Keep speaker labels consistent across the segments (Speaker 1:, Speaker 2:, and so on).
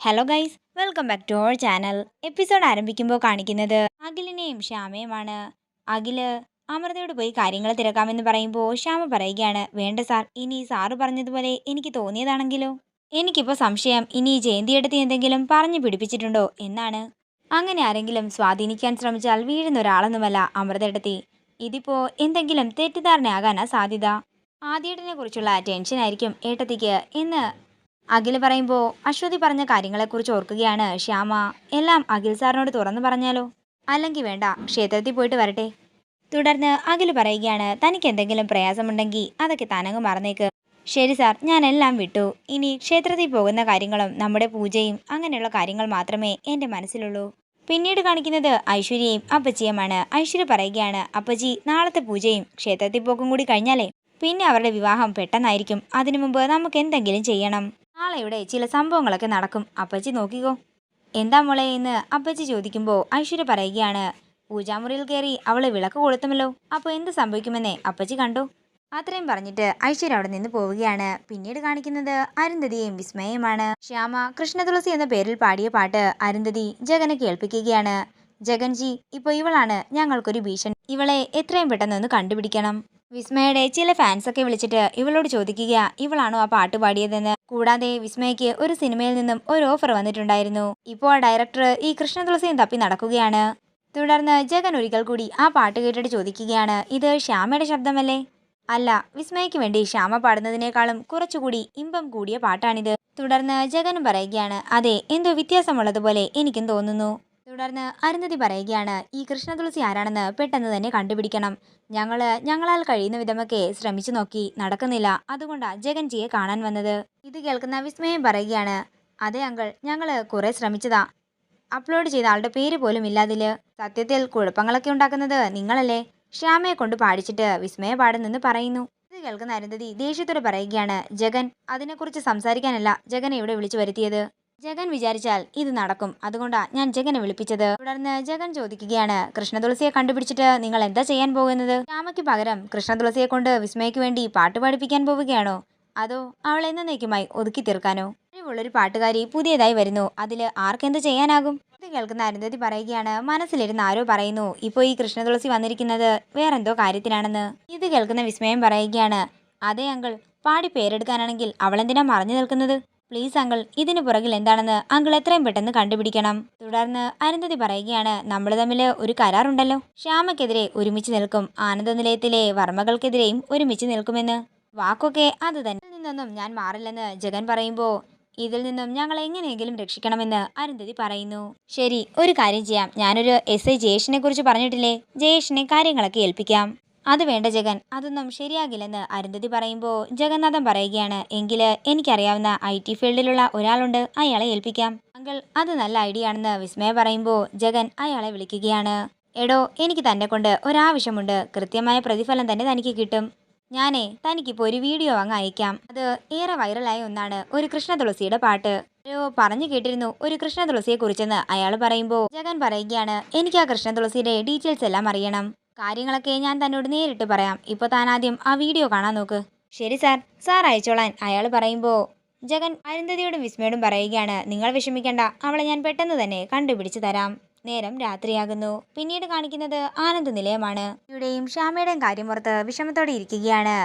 Speaker 1: Hello guys welcome back to our channel episode ആരംഭിക്കുമ്പോൾ കാണിക്കുന്നത് അഖിലിനെയും ശ്യാമയുമാണ്. അഖിൽ അമൃതയോട് പോയി കാര്യങ്ങൾ തിരക്കാമെന്ന് പറയുമ്പോൾ ശ്യാമ പറയുകയാണ് വേണ്ട സാർ ഇനി സാറ് പറഞ്ഞതുപോലെ എനിക്ക് തോന്നിയതാണെങ്കിലോ? എനിക്കിപ്പോൾ സംശയം ഇനി ജയന്തിയെടുത്ത് എന്തെങ്കിലും പറഞ്ഞു പിടിപ്പിച്ചിട്ടുണ്ടോ എന്നാണ്. അങ്ങനെ ആരെങ്കിലും സ്വാധീനിക്കാൻ ശ്രമിച്ചാൽ വീഴുന്ന ഒരാളൊന്നുമല്ല അമൃതയെടുത്തി ഇതിപ്പോ എന്തെങ്കിലും തെറ്റിദ്ധാരണയാകാനാ സാധ്യത. ആദ്യേട്ടനെ കുറിച്ചുള്ള ടെൻഷനായിരിക്കും ഏട്ടത്തിക്ക്. എന്ന് അഖിൽ പറയുമ്പോൾ അശ്വതി പറഞ്ഞ കാര്യങ്ങളെക്കുറിച്ച് ഓർക്കുകയാണ് ശ്യാമ. എല്ലാം അഖിൽ സാറിനോട് തുറന്നു പറഞ്ഞാലോ? അല്ലെങ്കിൽ വേണ്ട ക്ഷേത്രത്തിൽ പോയിട്ട് വരട്ടെ. തുടർന്ന് അഖിൽ പറയുകയാണ് തനിക്ക് എന്തെങ്കിലും പ്രയാസമുണ്ടെങ്കിൽ അതൊക്കെ തനങ്ങ് മറന്നേക്ക്. ശരി സാർ ഞാൻ എല്ലാം വിട്ടു. ഇനി ക്ഷേത്രത്തിൽ പോകുന്ന കാര്യങ്ങളും നമ്മുടെ പൂജയും അങ്ങനെയുള്ള കാര്യങ്ങൾ മാത്രമേ എന്റെ മനസ്സിലുള്ളൂ. പിന്നീട് കാണിക്കുന്നത് ഐശ്വര്യയും അപ്പച്ചിയുമാണ്. ഐശ്വര്യ പറയുകയാണ് അപ്പച്ചി നാളത്തെ പൂജയും ക്ഷേത്രത്തിൽ പോക്കും കൂടി കഴിഞ്ഞാലേ പിന്നെ അവരുടെ വിവാഹം പെട്ടെന്നായിരിക്കും. അതിനു മുമ്പ് നമുക്ക് എന്തെങ്കിലും ചെയ്യണം. നാളെ ഇവിടെ ചില സംഭവങ്ങളൊക്കെ നടക്കും. അപ്പച്ചി നോക്കിക്കോ. എന്താ മോളെ എന്ന് അപ്പച്ചി ചോദിക്കുമ്പോൾ ഐശ്വര്യ പറയുകയാണ് പൂജാമുറിയിൽ കയറി അവൾ വിളക്ക് കൊളുത്തുമല്ലോ. അപ്പോൾ എന്ത് സംഭവിക്കുമെന്നേ അപ്പച്ചി കണ്ടു. അത്രയും പറഞ്ഞിട്ട് ഐശ്വര്യ അവിടെ നിന്ന് പോവുകയാണ്. പിന്നീട് കാണിക്കുന്നത് അരുന്ധതിയും വിസ്മയമാണ് ശ്യാമ കൃഷ്ണതുളസി എന്ന പേരിൽ പാടിയ പാട്ട് അരുന്ധതി ജഗനെ കേൾപ്പിക്കുകയാണ്. ജഗൻജി ഇപ്പോൾ ഇവളാണ് ഞങ്ങൾക്കൊരു ഭീഷണി. ഇവളെ എത്രയും പെട്ടെന്ന് ഒന്ന് കണ്ടുപിടിക്കണം. വിസ്മയുടെ ചില ഫാൻസ് ഒക്കെ വിളിച്ചിട്ട് ഇവളോട് ചോദിക്കുക ഇവളാണോ ആ പാട്ട് പാടിയതെന്ന്? കൂടാതെ വിസ്മയ്ക്ക് ഒരു സിനിമയിൽ നിന്നും ഒരു ഓഫർ വന്നിട്ടുണ്ടായിരുന്നു. ഇപ്പോൾ ആ ഡയറക്ടർ ഈ കൃഷ്ണതുളസിയും തപ്പി നടക്കുകയാണ്. തുടർന്ന് ജഗൻ ഒരിക്കൽ കൂടി ആ പാട്ട് കേട്ടിട്ട് ചോദിക്കുകയാണ് ഇത് ശ്യാമയുടെ ശബ്ദമല്ലേ? അല്ല വിസ്മയ്ക്ക് വേണ്ടി ശ്യാമ പാടുന്നതിനേക്കാളും കുറച്ചുകൂടി ഇമ്പം കൂടിയ പാട്ടാണിത്. തുടർന്ന് ജഗനും പറയുകയാണ് അതെ എന്തോ വ്യത്യാസമുള്ളതുപോലെ എനിക്കും തോന്നുന്നു. തുടർന്ന് അരുന്ധതി പറയുകയാണ് ഈ കൃഷ്ണതുളസി ആരാണെന്ന് പെട്ടെന്ന് തന്നെ കണ്ടുപിടിക്കണം. ഞങ്ങൾ ഞങ്ങളാൽ കഴിയുന്ന വിധമൊക്കെ ശ്രമിച്ചു നോക്കി നടക്കുന്നില്ല. അതുകൊണ്ടാ ജഗൻജിയെ കാണാൻ വന്നത്. ഇത് കേൾക്കുന്ന വിസ്മയം പറയുകയാണ് അതെ അങ്കിൾ ഞങ്ങൾ കുറെ ശ്രമിച്ചതാ. അപ്ലോഡ് ചെയ്ത ആളുടെ പേര് പോലും ഇല്ലാതിൽ. സത്യത്തിൽ കുഴപ്പങ്ങളൊക്കെ ഉണ്ടാക്കുന്നത് നിങ്ങളല്ലേ. ശ്യാമയെ കൊണ്ട് പാടിച്ചിട്ട് വിസ്മയ പാടുന്നെന്ന് പറയുന്നു. ഇത് കേൾക്കുന്ന അരുന്ധതി ദേഷ്യത്തോട് പറയുകയാണ് ജഗൻ അതിനെക്കുറിച്ച് സംസാരിക്കാനല്ല. ജഗനെ ഇവിടെ വിളിച്ചു വരുത്തിയത്. ജഗൻ വിചാരിച്ചാൽ ഇത് നടക്കും. അതുകൊണ്ടാണ് ഞാൻ ജഗനെ വിളിപ്പിച്ചത്. തുടർന്ന് ജഗൻ ചോദിക്കുകയാണ് കൃഷ്ണതുളസിയെ കണ്ടുപിടിച്ചിട്ട് നിങ്ങൾ എന്താ ചെയ്യാൻ പോകുന്നത്? രാമയ്ക്ക് പകരം കൃഷ്ണതുളസിയെ കൊണ്ട് വിസ്മയ്ക്ക് വേണ്ടി പാട്ട് പാടിപ്പിക്കാൻ പോവുകയാണോ? അതോ അവൾ എന്നേക്കുമായി ഒതുക്കി തീർക്കാനോ? ഒരു പാട്ടുകാരി പുതിയതായി വരുന്നു. അതിൽ ആർക്കെന്ത് ചെയ്യാനാകും? ഇത് കേൾക്കുന്ന അരുന്ധതി പറയുകയാണ് മനസ്സിലിരുന്ന് ആരോ പറയുന്നു ഇപ്പോൾ ഈ കൃഷ്ണതുളസി വന്നിരിക്കുന്നത് വേറെന്തോ കാര്യത്തിനാണെന്ന്. ഇത് കേൾക്കുന്ന വിസ്മയം പറയുകയാണ് അതേ അങ്കിൾ പാടി പേരെടുക്കാനാണെങ്കിൽ അവളെന്തിനാ മറഞ്ഞു നിൽക്കുന്നത്? പ്ലീസ് അങ്കിൾ ഇതിന് പുറകിൽ എന്താണെന്ന് അങ്കിൾ എത്രയും പെട്ടെന്ന് കണ്ടുപിടിക്കണം. തുടർന്ന് അനന്തതി പറയുകയാണ് നമ്മൾ തമ്മിൽ ഒരു കരാറുണ്ടല്ലോ. ശ്യാമക്കെതിരെ ഒരുമിച്ച് നിൽക്കും ആനന്ദ നിലയത്തിലെ വർമ്മകൾക്കെതിരെയും ഒരുമിച്ച് നിൽക്കുമെന്ന്. വാക്കൊക്കെ അത് തന്നെ. നിന്നൊന്നും ഞാൻ മാറില്ലെന്ന് ജഗൻ പറയുമ്പോൾ ഇതിൽ നിന്നും ഞങ്ങൾ എങ്ങനെയെങ്കിലും രക്ഷിക്കണമെന്ന് അരുന്ധതി പറയുന്നു. ശരി ഒരു കാര്യം ചെയ്യാം. ഞാനൊരു എസ് ഐ ജയേഷിനെ കുറിച്ച് പറഞ്ഞിട്ടില്ലേ? ജയേഷിനെ കാര്യങ്ങളൊക്കെ ഏൽപ്പിക്കാം. അത് വേണ്ട ജഗൻ. അതൊന്നും ശരിയാകില്ലെന്ന് അരുന്ധതി പറയുമ്പോൾ ജഗന്നാഥൻ പറയുകയാണ് എങ്കിൽ എനിക്കറിയാവുന്ന ഐ ടി ഫീൽഡിലുള്ള ഒരാളുണ്ട് അയാളെ ഏൽപ്പിക്കാം. അങ്കിൾ അത് നല്ല ഐഡിയ ആണെന്ന് വിസ്മയ പറയുമ്പോൾ ജഗൻ അയാളെ വിളിക്കുകയാണ് എടോ എനിക്ക് തന്നെ കൊണ്ട് ഒരാവശ്യമുണ്ട് കൃത്യമായ പ്രതിഫലം തന്നെ തനിക്ക് കിട്ടും. ഞാനേ തനിക്കിപ്പോൾ ഒരു വീഡിയോ അങ്ങ് അയക്കാം. അത് ഏറെ വൈറലായ ഒന്നാണ് ഒരു കൃഷ്ണ തുളസിയുടെ പാട്ട്. ഒരു പറഞ്ഞു കേട്ടിരുന്നു ഒരു കൃഷ്ണ തുളസിയെ കുറിച്ചെന്ന് അയാൾ പറയുമ്പോൾ ജഗൻ പറയുകയാണ് എനിക്ക് ആ കൃഷ്ണ തുളസിയുടെ ഡീറ്റെയിൽസ് എല്ലാം അറിയണം. കാര്യങ്ങളൊക്കെ ഞാൻ തന്നോട് നേരിട്ട് പറയാം. ഇപ്പോൾ താൻ ആദ്യം ആ വീഡിയോ കാണാൻ നോക്ക്. ശരി സാർ. സാർ അയച്ചോളാൻ. അയാൾ പറയുമ്പോൾ ജഗൻ അരുന്ധതിയോടും വിസ്മയോടും പറയുകയാണ്. നിങ്ങൾ വിഷമിക്കേണ്ട. അവളെ ഞാൻ പെട്ടെന്ന് തന്നെ കണ്ടുപിടിച്ച് തരാം. നേരം രാത്രിയാകുന്നു. പിന്നീട് കാണിക്കുന്നത് ആനന്ദ നിലയമാണ്. ഇവിടെയും ശ്യാമയുടെയും കാര്യം പുറത്ത് വിഷമത്തോടെ ഇരിക്കുകയാണ്.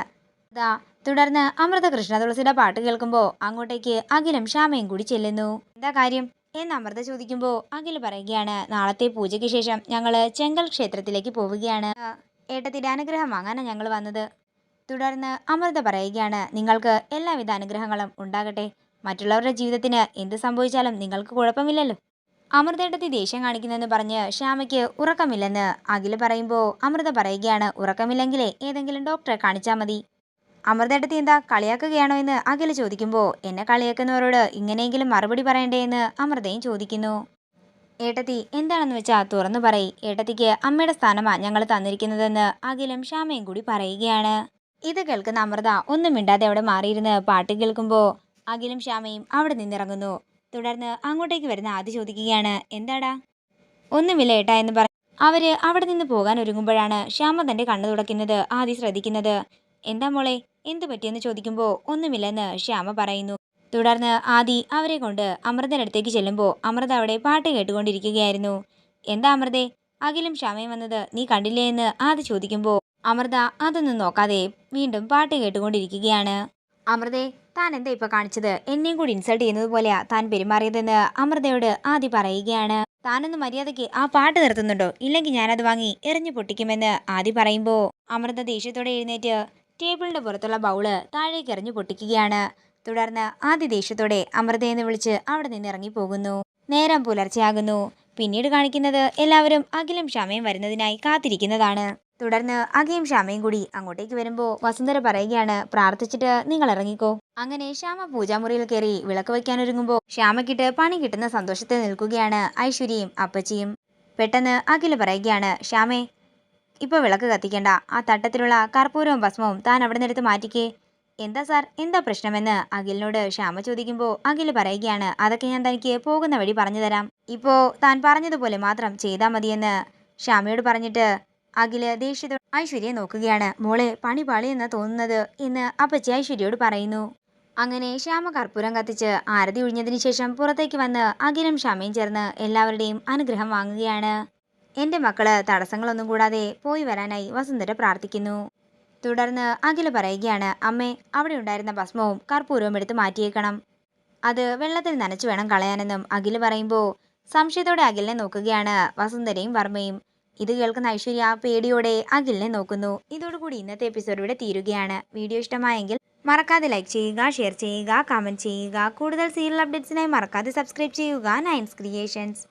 Speaker 1: ദാ തുടർന്ന് അമൃത കൃഷ്ണ തുളസിയുടെ പാട്ട് കേൾക്കുമ്പോൾ അങ്ങോട്ടേക്ക് അഖിലും ശ്യാമയും കൂടി ചെല്ലുന്നു. എന്താ കാര്യം? എന്ന് അമൃത ചോദിക്കുമ്പോൾ അഖിൽ പറയുകയാണ് നാളത്തെ പൂജയ്ക്ക് ശേഷം ഞങ്ങൾ ചെങ്കൽ ക്ഷേത്രത്തിലേക്ക് പോവുകയാണ്. ഏട്ടത്തിന്റെ അനുഗ്രഹം വാങ്ങാനാണ് ഞങ്ങൾ വന്നത്. തുടർന്ന് അമൃത പറയുകയാണ് നിങ്ങൾക്ക് എല്ലാവിധ അനുഗ്രഹങ്ങളും ഉണ്ടാകട്ടെ. മറ്റുള്ളവരുടെ ജീവിതത്തിന് എന്ത് സംഭവിച്ചാലും നിങ്ങൾക്ക് കുഴപ്പമില്ലല്ലോ. അമൃതേട്ടത്തി ദേഷ്യം കാണിക്കുന്നെന്ന് പറഞ്ഞ് ശ്യാമയ്ക്ക് ഉറക്കമില്ലെന്ന് അഖിൽ പറയുമ്പോൾ അമൃത പറയുകയാണ് ഉറക്കമില്ലെങ്കിലേ ഏതെങ്കിലും ഡോക്ടറെ കാണിച്ചാൽ മതി. അമൃതേട്ടത്തി എന്താ കളിയാക്കുകയാണോ എന്ന് അഖിൽ ചോദിക്കുമ്പോൾ എന്നെ കളിയാക്കുന്നവരോട് ഇങ്ങനെയെങ്കിലും മറുപടി പറയണ്ടേ എന്ന് അമൃതയും ചോദിക്കുന്നു. ഏട്ടത്തി എന്താണെന്ന് വെച്ചാൽ തുറന്നു പറയ്. ഏട്ടത്തിക്ക് അമ്മയുടെ സ്ഥാനമാണ് ഞങ്ങൾ തന്നിരിക്കുന്നതെന്ന് അഖിലും ശ്യാമയും കൂടി പറയുകയാണ്. ഇത് കേൾക്കുന്ന അമൃത ഒന്നും മിണ്ടാതെ അവിടെ മാറിയിരുന്ന് പാട്ട് കേൾക്കുമ്പോൾ അഖിലും ശ്യാമയും അവിടെ നിന്നിറങ്ങുന്നു. തുടർന്ന് അങ്ങോട്ടേക്ക് വരുന്ന ആദ്യ ചോദിക്കുകയാണ് എന്താടാ? ഒന്നുമില്ല ഏട്ടാ എന്ന് പറ അവർ അവിടെ നിന്ന് പോകാൻ ഒരുങ്ങുമ്പോഴാണ് ശ്യാമ തന്റെ കണ്ണു തുടയ്ക്കുന്നത് ആദ്യം ശ്രദ്ധിക്കുന്നത്. എന്താ മോളെ എന്തു പറ്റിയെന്ന് ചോദിക്കുമ്പോൾ ഒന്നുമില്ലെന്ന് ശ്യാമ പറയുന്നു. തുടർന്ന് ആദി അവരെ കൊണ്ട് അമൃതനടുത്തേക്ക് ചെല്ലുമ്പോൾ അമൃത അവിടെ പാട്ട് കേട്ടുകൊണ്ടിരിക്കുകയായിരുന്നു. എന്താ അമൃതേ അഖിലും ക്ഷമയും വന്നത് നീ കണ്ടില്ലേ എന്ന് ആദി ചോദിക്കുമ്പോൾ അമൃത അതൊന്നും നോക്കാതെ വീണ്ടും പാട്ട് കേട്ടുകൊണ്ടിരിക്കുകയാണ്. അമൃതേ താൻ എന്താ ഇപ്പൊ കാണിച്ചത്? എന്നെയും കൂടി ഇൻസൾട്ട് ചെയ്യുന്നത് പോലെയാ താൻ പെരുമാറിയതെന്ന് അമൃതയോട് ആദി പറയുകയാണ്. താനൊന്ന് മര്യാദയ്ക്ക് ആ പാട്ട് നിർത്തുന്നുണ്ടോ? ഇല്ലെങ്കിൽ ഞാനത് വാങ്ങി എറിഞ്ഞു പൊട്ടിക്കുമെന്ന് ആദി പറയുമ്പോൾ അമൃത ദേഷ്യത്തോടെ എഴുന്നേറ്റ് ടേബിളിന്റെ പുറത്തുള്ള ബൗൾ താഴേക്ക് എറിഞ്ഞു പൊട്ടിക്കുകയാണ്. തുടർന്ന് ആദ്യ ദേഷ്യത്തോടെ അമൃതയെന്ന് വിളിച്ച് അവിടെ നിന്ന് ഇറങ്ങിപ്പോകുന്നു നേരം പുലർച്ചെയാകുന്നു. പിന്നീട് കാണിക്കുന്നത് എല്ലാവരും അഖിലും ക്ഷമയും വരുന്നതിനായി കാത്തിരിക്കുന്നതാണ്. തുടർന്ന് അഖിയും ക്ഷമയും കൂടി അങ്ങോട്ടേക്ക് വരുമ്പോൾ വസുന്ധര പറയുകയാണ് പ്രാർത്ഥിച്ചിട്ട് നിങ്ങൾ ഇറങ്ങിക്കോ. അങ്ങനെ ശ്യാമ പൂജാമുറിയിൽ കയറി വിളക്ക് വയ്ക്കാൻ ഒരുങ്ങുമ്പോൾ ശ്യാമക്കിട്ട് പണി കിട്ടുന്ന സന്തോഷത്തിൽ നിൽക്കുകയാണ് ഐശ്വര്യയും അപ്പച്ചിയും. പെട്ടെന്ന് അഖിൽ പറയുകയാണ് ശ്യാമേ ഇപ്പൊ വിളക്ക് കത്തിക്കേണ്ട. ആ തട്ടത്തിലുള്ള കർപ്പൂരവും ഭസ്മവും താൻ അവിടെ നിന്നെടുത്ത് മാറ്റിക്കേ. എന്താ സാർ? എന്താ പ്രശ്നമെന്ന് അഖിലിനോട് ശ്യാമ ചോദിക്കുമ്പോൾ അഖിൽ പറയുകയാണ്. അതൊക്കെ ഞാൻ തനിക്ക് പോകുന്ന വഴി പറഞ്ഞു തരാം. ഇപ്പോൾ താൻ പറഞ്ഞതുപോലെ മാത്രം ചെയ്താൽ മതിയെന്ന് ശ്യാമയോട് പറഞ്ഞിട്ട് അഖിൽ ദേഷ്യത്തോടെ ഐശ്വര്യയെ നോക്കുകയാണ്. മോളെ പണി പാളിയെന്ന് തോന്നുന്നത് എന്ന് അപ്പച്ചി ഐശ്വര്യയോട് പറയുന്നു. അങ്ങനെ ശ്യാമ കർപ്പൂരം കത്തിച്ച് ആരതി ഒഴിഞ്ഞതിന് ശേഷം പുറത്തേക്ക് വന്ന് അഖിലും ശ്യാമയും ചേർന്ന് എല്ലാവരുടെയും അനുഗ്രഹം വാങ്ങുകയാണ്. എന്റെ മക്കൾ തടസ്സങ്ങളൊന്നും കൂടാതെ പോയി വരാനായി വസുന്ധര പ്രാർത്ഥിക്കുന്നു. തുടർന്ന് അഖില പറയുകയാണ് അമ്മേ അവിടെ ഉണ്ടായിരുന്ന ഭസ്മവും കർപ്പൂരവും എടുത്ത് മാറ്റിയേക്കണം. അത് വെള്ളത്തിൽ നനച്ചു വേണം കളയാനെന്നും അഖിൽ പറയുമ്പോൾ സംശയത്തോടെ അഖിലിനെ നോക്കുകയാണ് വസുന്ധരയും വർമ്മയും. ഇത് കേൾക്കുന്ന ഐശ്വര്യ പേടിയോടെ അഖിലിനെ നോക്കുന്നു. ഇതോടുകൂടി ഇന്നത്തെ എപ്പിസോഡ് ഇവിടെ തീരുകയാണ്. വീഡിയോ ഇഷ്ടമായെങ്കിൽ മറക്കാതെ ലൈക്ക് ചെയ്യുക ഷെയർ ചെയ്യുക കമന്റ് ചെയ്യുക. കൂടുതൽ സീരിയൽ അപ്ഡേറ്റ്സിനായി മറക്കാതെ സബ്സ്ക്രൈബ് ചെയ്യുക. നയൻസ് ക്രിയേഷൻസ്